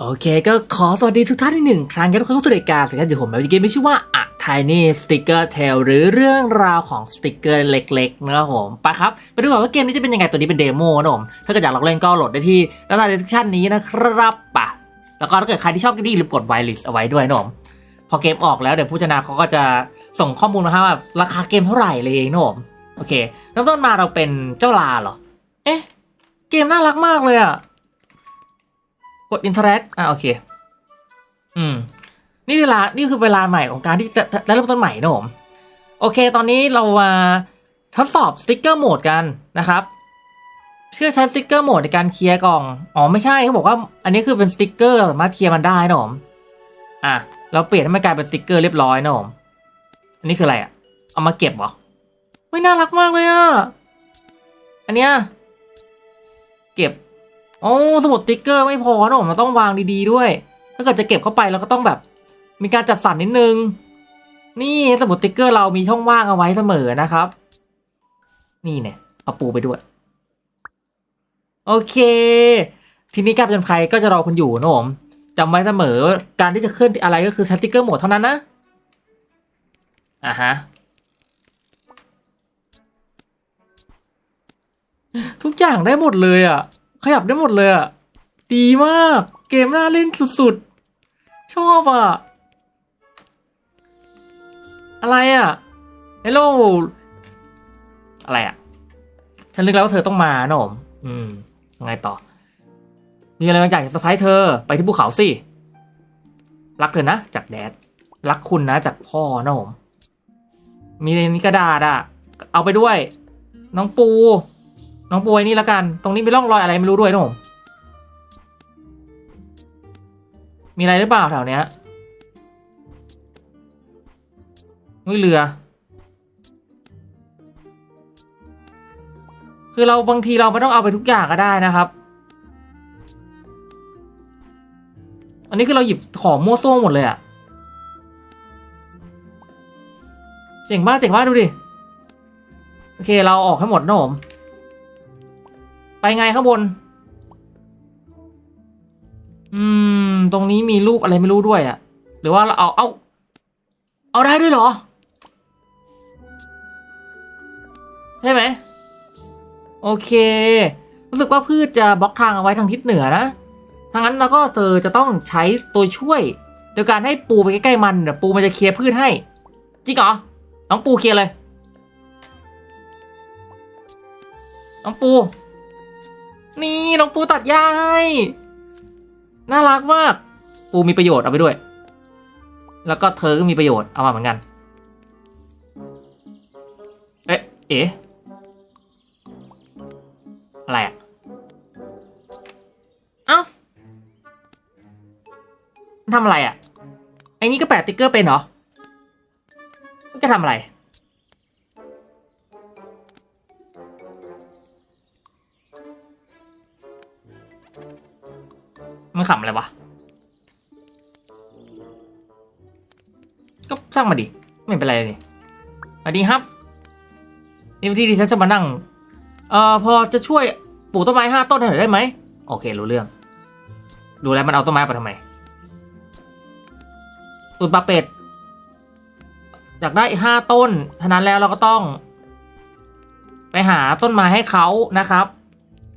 โอเคก็ขอสวัสดีทุกท่านอีกหนึ่งครั้งครับทุกคนเข้าสู่รายการสัญญาณอยู่ผมแบบเกมไม่ชื่อว่าอะ Tiny Sticker Tale หรือเรื่องราวของสติกเกอร์เล็กๆนะครับผมไปครับไปดูก่อนว่าเกมนี้จะเป็นยังไงตัวนี้เป็นเดโมนะผมถ้าเกิดอยากลองเล่นก็โหลดได้ที่ด้านล่าง description นี้นะครับปะแล้วก็ถ้าเกิดใครที่ชอบกมนี้อย่าลืมกดไวลิสเอาไว้ด้วยนะผมพอเกมออกแล้วเดี๋ยวผู้ชนะเขาก็จะส่งข้อมูลมาให้ว่าราคาเกมเท่าไหร่เลยเองนะผมโอเคเริ่มต้นมาเราเป็นเจ้าลาเหรอเอ๊ะเกมน่ารักมากเลยอะ กด interact อะโอเค อืม นี่เวลา นี่คือเวลาใหม่ของการที่จะเริ่มต้นใหม่นะผม โอเค ตอนนี้เรามาทดสอบสติกเกอร์โหมดกันนะครับ เชื่อใช้สติกเกอร์โหมดในการเคลียร์กล่อง อ๋อไม่ใช่เขาบอกว่า อันนี้คือเป็นสติกเกอร์สามารถเคลียร์มันได้นะผม อะ เราเปลี่ยนให้มันกลายเป็นสติกเกอร์เรียบร้อยนะผม อันนี้คืออะไรอะ เอามาเก็บเหรอเฮ้ยน่ารักมากเลยอะ อันเนี้ย เก็บ โอ้สมุดติ๊กเกอร์ไม่พอนะผมเราต้องวางดีๆด้วย ถ้าเกิดจะเก็บเข้าไปเราก็ต้องแบบ มีการจัดสรรนิดนึง นี่สมุดติ๊กเกอร์เรามีช่องว่างเอาไว้เสมอนะครับ นี่เนี่ยเอาปูไปด้วย โอเค ทีนี้การผจญภัยก็จะรอคุณอยู่นะผมจำไว้เสมอการที่จะเคลื่อนอะไรก็คือใช้ติ๊กเกอร์หมดเท่านั้นนะอะฮะทุกอย่างได้หมดเลยอะ ขยับได้หมดเลยอะดีมาก เกมน่าเล่นสุดๆ ชอบอะอะไรอะฮัลโหลอะไรอะฉันนึกแล้วว่าเธอต้องมานะผมอืมยังไงต่อ มีอะไรบางอย่างจะเซอร์ไพรส์เธอไปที่ภูเขาสิ รักเธอนะจากแดด รักคุณนะจากพ่อนะผม มีมีกระดาษอะเอาไปด้วย น้องปู น้องปว้นี่ล้วกัน ตรงนี้มีร่องรอยอะไรไม่รู้ด้วยนะผมมีอะไรหรือเปล่าแถวเนี้ยนี่เรือ คือเราบางทีเราไม่ต้องเอาไปทุกอย่างก็ได้นะครับ อันนี้คือเราหยิบของมั่วซั่วหมดเลยอะเจ๋งมากเจ๋งมากดูดิ โอเคเราออกให้หมดนะผม ไปไงข้างบน อืม ตรงนี้มีรูปอะไรไม่รู้ด้วยอะหรือว่าเราเอาเอาเอาได้ด้วยเหรอ ใช่ไหม โอเค รู้สึกว่าพืชจะบล็อกทางเอาไว้ทางทิศเหนือนะทางนั้นเราก็เธอจะต้องใช้ตัวช่วยโดยการให้ปูไปใกล้ๆมันเดี๋ยวปูมันจะเคลียร์พืชให้ จริงเหรอ น้องปูเคลียร์เลย น้องปู นี่น้องปูตัดหญ้าให้น่ารักมาก ปูมีประโยชน์เอาไปด้วย แล้วก็เธอก็มีประโยชน์เอามาเหมือนกัน เอ๊ะ เอ๋อะไรอะเอ้าทำอะไรอะไอ้นี่ก็แปะติ๊กเกอร์เป็นเหรอ จะทำอะไร มันขำอะไรวะ ก็สร้างมาดิ ไม่เป็นไรเลยนี่สวัสดีครับ นี่เป็นที่ที่ฉันจะมานั่ง เอ่อ พอจะช่วยปลูกต้นไม้ห้าต้นให้หน่อยได้ไหม โอเค รู้เรื่อง ดูแล้วมันเอาต้นไม้ไปทำไมตุนปลาเป็ดอยากได้ห้าต้นฉะนั้นแล้วเราก็ต้อง ไปหาต้นไม้ให้เขานะครับ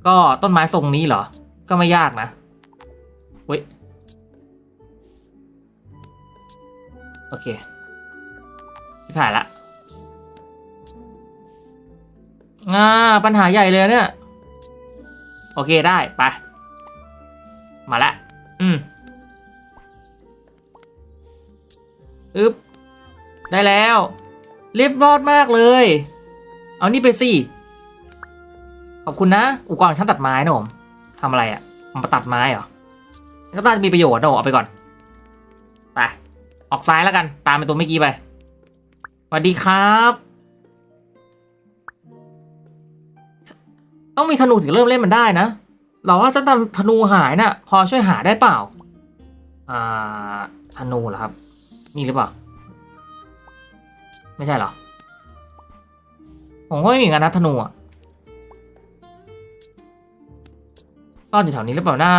ก็ต้นไม้ทรงนี้เหรอ ก็ไม่ยากนะ้ย โอเคที่ผ่านละอ่าปัญหาใหญ่เลยเนี่ย โอเคได้ ไป มาละ อืมอึ๊บ ได้แล้วเรียบรอดมากเลย เอานี่ไปสิ ขอบคุณนะ อุปกรณ์ช่างตัดไม้นะผมทำอะไรอะ่ะมาตัดไม้เหรอ ก็น่าจะมีประโยชน์นะเอาไปก่อน ไป ออกซ้ายแล้วกัน ตามไปตัวเมื่อกี้ไปสวัสดีครับ ต้องมีธนูถึงเริ่มเล่นมันได้นะ เราว่าจะทำธนูหายนะ่ะ พอช่วยหาได้เปล่า อ่า ธนูเหรอครับนี่หรือเปล่า ไม่ใช่เหรอ ผมก็ไม่มีกันนะธนูอะซ่อนอยู่แถวนี้หรือเปล่านะ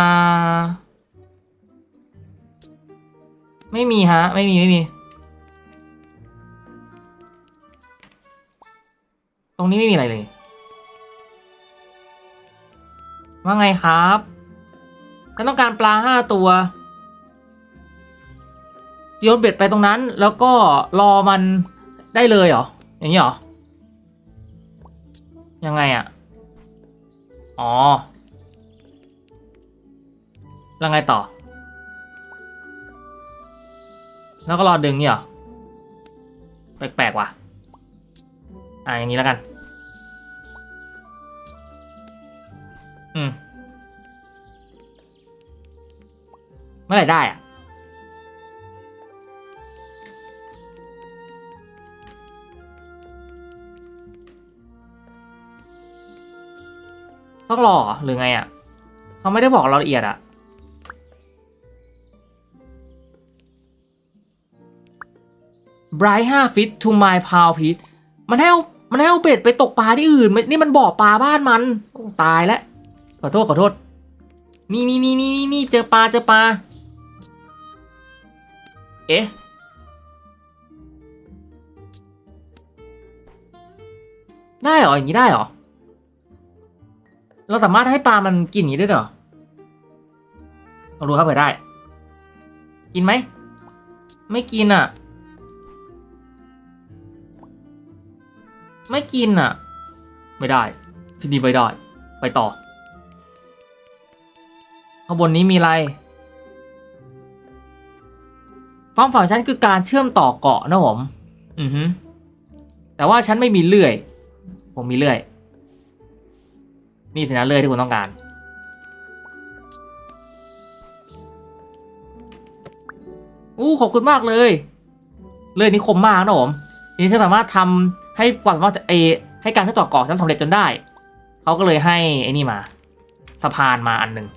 ไม่มีฮะ ไม่มีไม่มี ตรงนี้ไม่มีอะไรเลย ว่าไงครับฉันต้องการปลาห้าตัวโยนเบ็ดไปตรงนั้น แล้วก็รอมันได้เลยเหรอ อย่างนี้เหรอ ยังไงอะ่ะอ๋อ แล้วไงต่อ แล้วก็รอดึงนี่เหรอแปลกๆว่ะ อ่าอย่างนี้แล้วกัน อืม เมื่อไหร่ได้อะต้องรอหรอหรือไงอะ เขาไม่ได้บอกรายละเอียดอะ bright ห้าฟิต to my pound pit มันให้เอามันให้เอาเบ็ดไปตกปลาที่อื่นมันนี่มันบ่อปลาบ้านมันตายแล้วขอโทษขอโทษ นี่นี่นี่นี่นี่นี่เจอปลาเจอปลาเอ๊ะได้หรออย่างนี้ได้หรอ เราสามารถให้ปลามันกินอย่างนี้ได้หรอลองดูครับเผื่อได้ กินไหม ไม่กินอะ ไม่กินอะ ไม่ได้ ที่นี่ไม่ได้ ไปต่อ ข้างบนนี้มีอะไรความฝันฉันคือการเชื่อมต่อเกาะนะผม อือฮึแต่ว่าฉันไม่มีเลื่อย ผมมีเลื่อย นี่สินะเลื่อยที่คุณต้องการ อู้ขอบคุณมากเลย เลื่อยนี้คมมากนะผม นี้ฉันสามารถทำให้ความสามารถจะเอให้การเชื่อมต่อเกาะฉันสำเร็จจนได้ เขาก็เลยให้ไอ้นี่มา สะพานมาอันหนึ่ง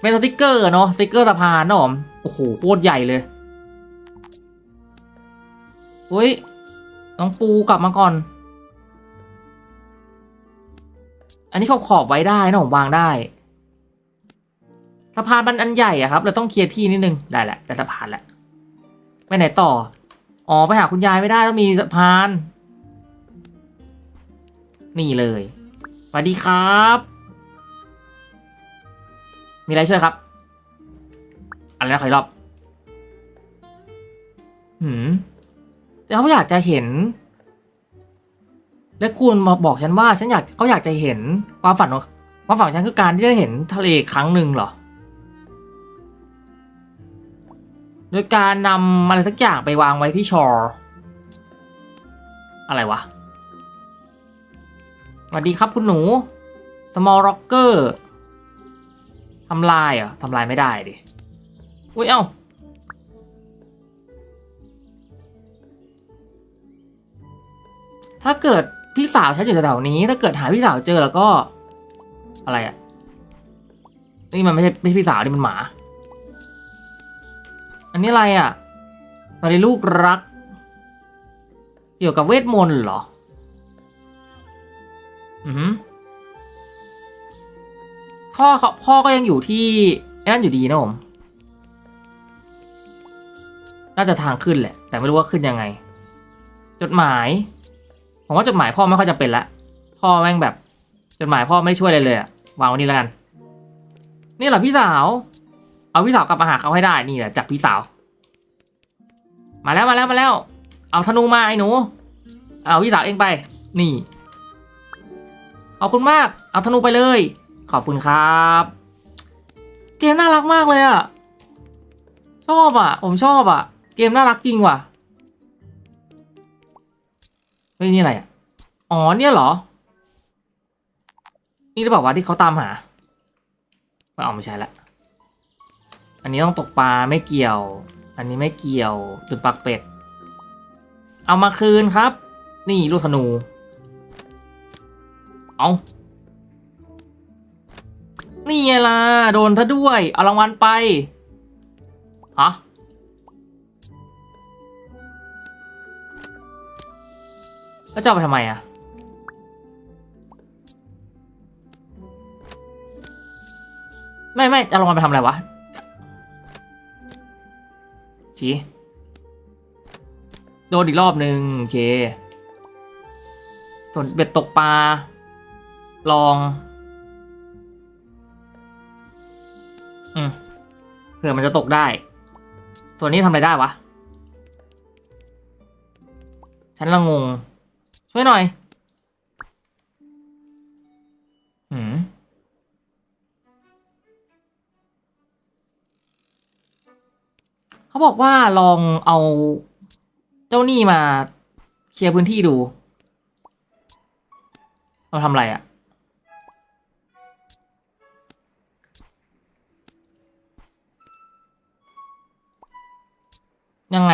เป็นสติกเกอร์เนาะสติกเกอร์สะพานเนาะผมโอ้โหโคตรใหญ่เลยเฮ้ยน้องปูกลับมาก่อน อันนี้เขอบขอบไว้ได้นะผมวางได้สะพานมันอันใหญ่อะครับ เราต้องเคลียร์ที่นิดนึงได้แหละแต่สะพานแหละไปไหนต่อ อ๋อไปหาคุณยายไม่ได้ต้องมีสะพาน นี่เลยสวัสดีครับ มีอะไรช่วยครับ อะไรนะขออีกรอบ หืมแต่เขาอยากจะเห็น และคุณมาบอกฉันว่า ฉันอยากเขาอยากจะเห็นความฝันของความฝันของฉันคือการที่ได้เห็นทะเลครั้งหนึ่งเหรอ โดยการนำอะไรสักอย่างไปวางไว้ที่ชออะไรวะสวัสดีครับคุณหนู small rocker ทำลายเหรอทำลายไม่ได้ดิอุ้ยเอ้าถ้าเกิดพี่สาวฉันอยู่แถวนี้ ถ้าเกิดหาพี่สาวเจอแล้วก็ อะไรอะ นี่มันไม่ใช่ไม่ใช่พี่สาวนี่มันหมา อันนี้อะไรอะตอนนี้ลูกรัก เกี่ยวกับเวทมนต์เหรออือหือพ่อเขาพ่อก็ยังอยู่ที่นั่นอยู่ดีนะผม น่าจะทางขึ้นแหละ แต่ไม่รู้ว่าขึ้นยังไง จดหมาย ผมว่าจดหมายพ่อไม่ค่อยจะเป็นละ พ่อแม่งแบบ จดหมายพ่อไม่ช่วยอะไรเลยอะวางไว้นี่แล้วกัน นี่เหรอพี่สาว เอาพี่สาวกลับมาหาเขาให้ได้นี่แหละจับพี่สาว มาแล้วมาแล้วมาแล้ว เอาธนูมาไอ้หนู เอาพี่สาวเองไป นี่ขอบคุณมาก เอาธนูไปเลย ขอบคุณครับ เกมน่ารักมากเลยอะชอบอะผมชอบอะเกมน่ารักจริงว่ะเฮ้ยนี่อะไรอะอ๋อเนี่ยเหรอ นี่หรือเปล่าวะที่เขาตามหาไม่เอาไม่ใช่ละ อันนี้ต้องตกปลาไม่เกี่ยว อันนี้ไม่เกี่ยวตุ่นปักเป็ด เอามาคืนครับ นี่ลูกธนู เอานี่ไงล่ะ โดนท่าด้วย เอารางวัลไปฮะแล้วจะเอาไปทำไมอะไม่ไม่จะเอารางวัลไปทำอะไรวะ ชี้โดนอีกรอบหนึ่งโอเค ส่วนเบ็ดตกปลา ลอง อืมเผื่อมันจะตกได้ ส่วนนี้ทำอะไรได้วะ ฉันละงง ช่วยหน่อย บอกว่าลองเอาเจ้าหนี้มาเคลียร์พื้นที่ดู เราทำอะไรอะ่ะ ยังไง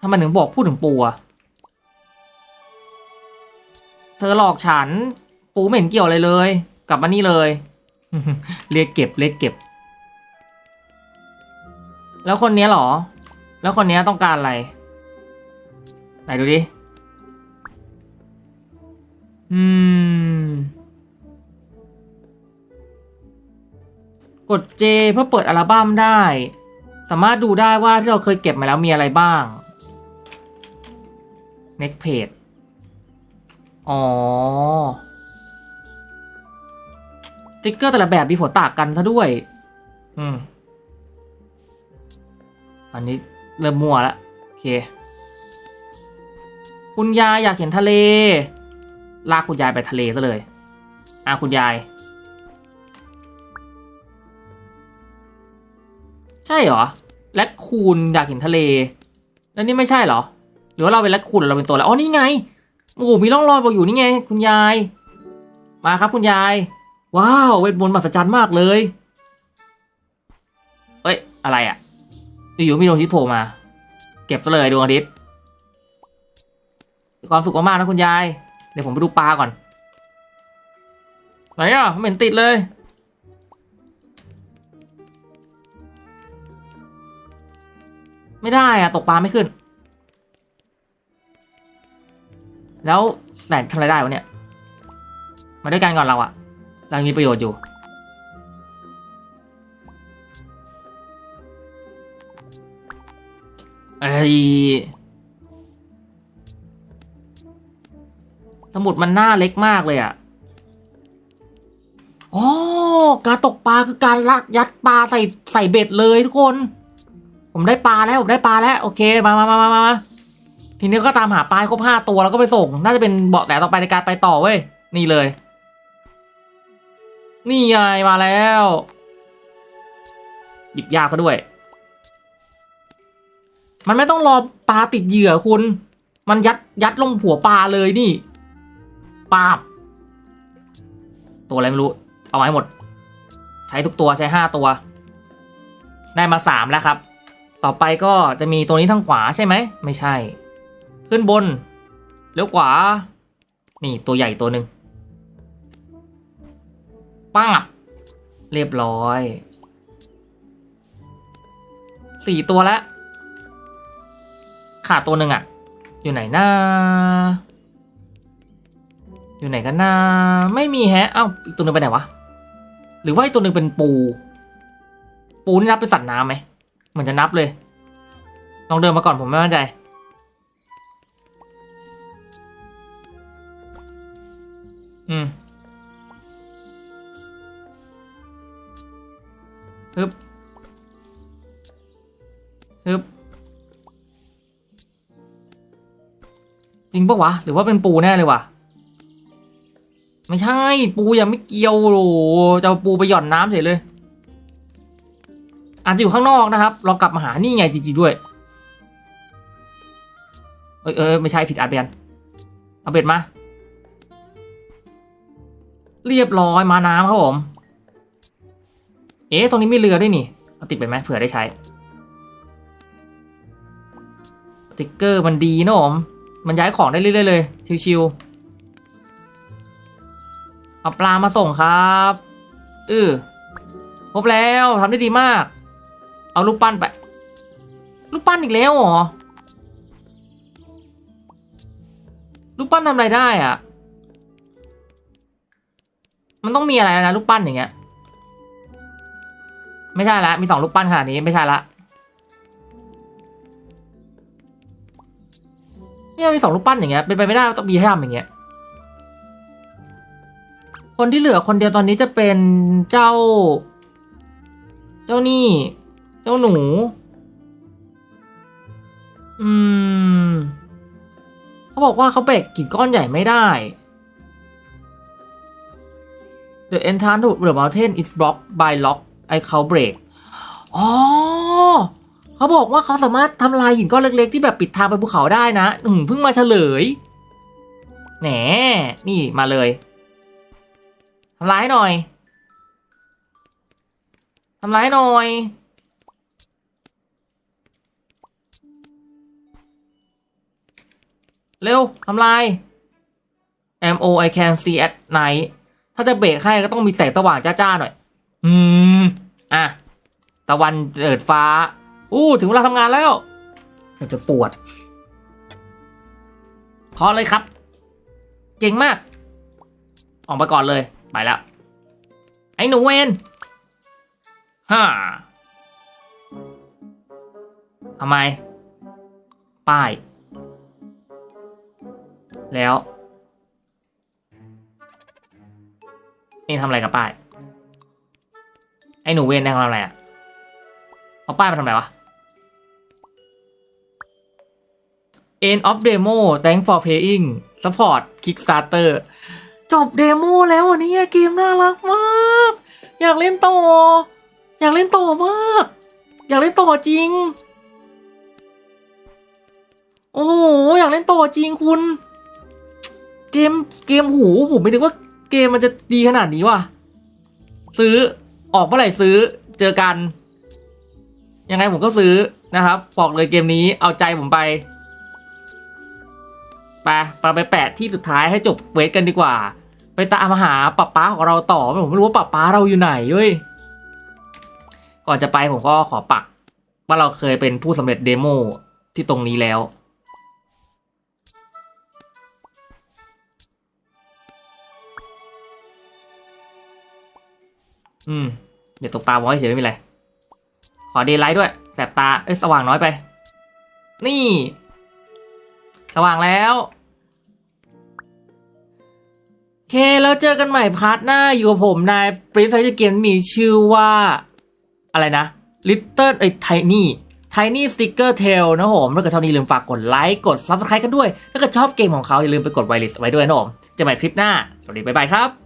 ทำไมถึงบอกพูดถึงปูอะเธอหลอกฉัน ปูไม่เห็นเกี่ยวอะไรเลย กลับมานี่เลย เรียกเก็บเรียกเก็บ แล้วคนนี้หรอ แล้วคนนี้ต้องการอะไร ไหนดูดิ อืม กด J เพื่อเปิดอัลบั้มได้ สามารถดูได้ว่าที่เราเคยเก็บมาแล้วมีอะไรบ้าง next page อ๋อติ๊กเกอร์แต่ละแบบมีผลต่างกันซะด้วย อืม อันนี้ เริ่มมั่วแล้วโอเค คุณยายอยากเห็นทะเล ลากคุณยายไปทะเลซะเลย อะคุณยาย ใช่เหรอแรดคูนอยากเห็นทะเล แล้วนี่ไม่ใช่เหรอ หรือว่าเราเป็นแรดคูนหรือเราเป็นตัวอะไรอ๋อนี่ไงโอ้มีร่องรอยบอกอยู่นี่ไง คุณยาย มาครับคุณยาย ว้าวเวทมนต์มหัศจรรย์มากเลยเอ้ย อะไรอะ่ะ อยู่ๆมีดวงอาทิตย์โผล่มา เก็บซะเลยดวงอาทิตย์ความสุขมากๆนะคุณยาย เดี๋ยวผมไปดูปลาก่อน ไหนอะไม่เห็นติดเลย ไม่ได้อะ ตกปลาไม่ขึ้น แล้วแสนทำอะไรได้วะเนี่ย มาด้วยกันก่อนเราอะเรามีประโยชน์อยู่ เอ้ยสมุดมันหน้าเล็กมากเลยอะอ๋อการตกปลาคือการลัดยัดปลาใส่ใส่เบ็ดเลยทุกคน ผมได้ปลาแล้วผมได้ปลาแล้ว โอเคมามามามามาทีนี้ก็ตามหาปลาให้ครบห้าตัวแล้วก็ไปส่ง น่าจะเป็นเบาะแสต่อไปในการไปต่อเว้ย นี่เลย นี่ไงมาแล้ว หยิบยากซะด้วย มันไม่ต้องรอปลาติดเหยื่อคุณ มันยัดยัดลงหัวปลาเลยนี่ปาบ ตัวอะไรไม่รู้ เอาไว้หมด ใช้ทุกตัวใช้ห้าตัว ได้มาสามแล้วครับ ต่อไปก็จะมีตัวนี้ทางขวาใช่ไหม ไม่ใช่ ขึ้นบนเลี้ยวขวา นี่ตัวใหญ่ตัวหนึ่งป้าบ เรียบร้อย สี่ตัวแล้ว ขาดตัวหนึ่งอะอยู่ไหนหน้า อยู่ไหนกันนะไม่มีแฮะ เอ้าอีกตัวหนึ่งไปไหนวะ หรือว่าอีกตัวหนึ่งเป็นปู ปูนี่นับเป็นสัตว์น้ำไหมเหมือนจะนับเลย ลองเดินมาก่อนผมไม่มั่นใจ อืมฮึบฮึบ ริงปะวะ หรือว่าเป็นปูแน่เลยวะไม่ใช่ปูยังไม่เกี่ยวโหจะปูไปหย่อนน้ำเฉยเลยอาจจะอยู่ข้างนอกนะครับลองกลับมาหานี่ไงจริงๆด้วย เอ้ยเอยไม่ใช่ผิดอาเบียนเอาเบ็ดมา เรียบร้อยมาน้ำครับผม เอ๊ะตรงนี้มีเรือด้วยนี่ เอาติดไปไหมเผื่อได้ใช้ สติ๊กเกอร์มันดีนะผม มันย้ายของได้เรื่อยๆเลยชิวๆเอาปลามาส่งครับเออครบแล้วทำได้ดีมาก เอาลูกปั้นไป ลูกปั้นอีกแล้วเหรอลูกปั้นทำอะไรได้อะมันต้องมีอะไรนะลูกปั้นอย่างเงี้ย ไม่ใช่ละ มีสองลูกปั้นขนาดนี้ไม่ใช่ละ เนี่ยมีสองรูปปั้นอย่างเงี้ยเป็นไปไม่ได้ต้องมีให้ทำอย่างเงี้ยคนที่เหลือคนเดียวตอนนี้จะเป็นเจ้า เจ้านี่ เจ้าหนู อืม เขาบอกว่าเขาแบกกิ่งก้อนใหญ่ไม่ได้ The entrance to the mountain is blocked by lock I c o u break อ๋อ เขาบอกว่าเขาสามารถทำลายหินก้อนเล็กๆ ที่แบบปิดทางไปภูเขาได้นะ อืมเพิ่งมาเฉลย แหนนี่มาเลยทำร้ายหน่อยทำร้ายหน่อย เร็วทำลาย M O I can see at night ถ้าจะเบรกให้ก็ต้องมีแสงสว่างจ้าๆหน่อย อืม อะ ตะวันเปิดฟ้า อู้ถึงเวลาทำงานแล้วเราจะปวดพอเลยครับ เก่งมาก ออกมาก่อนเลย ไปแล้ว ไอ้หนูเวนฮ่าทำไม ป้าย แล้ว นี่ทำอะไรกับป้าย ไอ้หนูเวนได้ทำอะไรอะ เอาป้ายมาทำอะไรวะ End of demo thanks for playing support Kickstarter จบเดโมแล้ววันนี้เกมน่ารักมาก อยากเล่นต่อ อยากเล่นต่อมาก อยากเล่นต่อจริง โอ้โหอยากเล่นต่อจริงคุณ เกมเกมหูผมไม่นึกว่าเกมมันจะดีขนาดนี้ว่ะ ซื้อออกเมื่อไหร่ซื้อเจอกัน ยังไงผมก็ซื้อนะครับ บอกเลยเกมนี้เอาใจผมไป ไปไปไปแปะที่สุดท้ายให้จบเวทกันดีกว่า ไปตามหาป้าป้าของเราต่อผมไม่รู้ว่าป้าป้าเราอยู่ไหนเว้ยก่อนจะไปผมก็ขอปัก ว่าเราเคยเป็นผู้สำเร็จเดโมที่ตรงนี้แล้ว อืม เดี๋ยวตกตาบอลให้เฉยไม่มีไร ขอเดย์ไลท์ด้วย แสบตา เอ้ย สว่างน้อยไป นี่ สว่างแล้ว เคแล้วเจอกันใหม่พาร์ทหน้าอยู่กับผมนายปรินซ์ไฟเกมมีชื่อว่า อะไรนะ Little เอ้ไทนี่ไทนี่สติ๊กเกอร์เทลนะผมถ้าเกิดชอบนี้ลืมฝากกดไลค์กด Subscribe กันด้วย ถ้าเกิดชอบเกมของเขาอย่าลืมไปกดไวลิสไว้ด้วยนะผมเจอกันใหม่คลิปหน้า สวัสดี บ๊ายบายครับ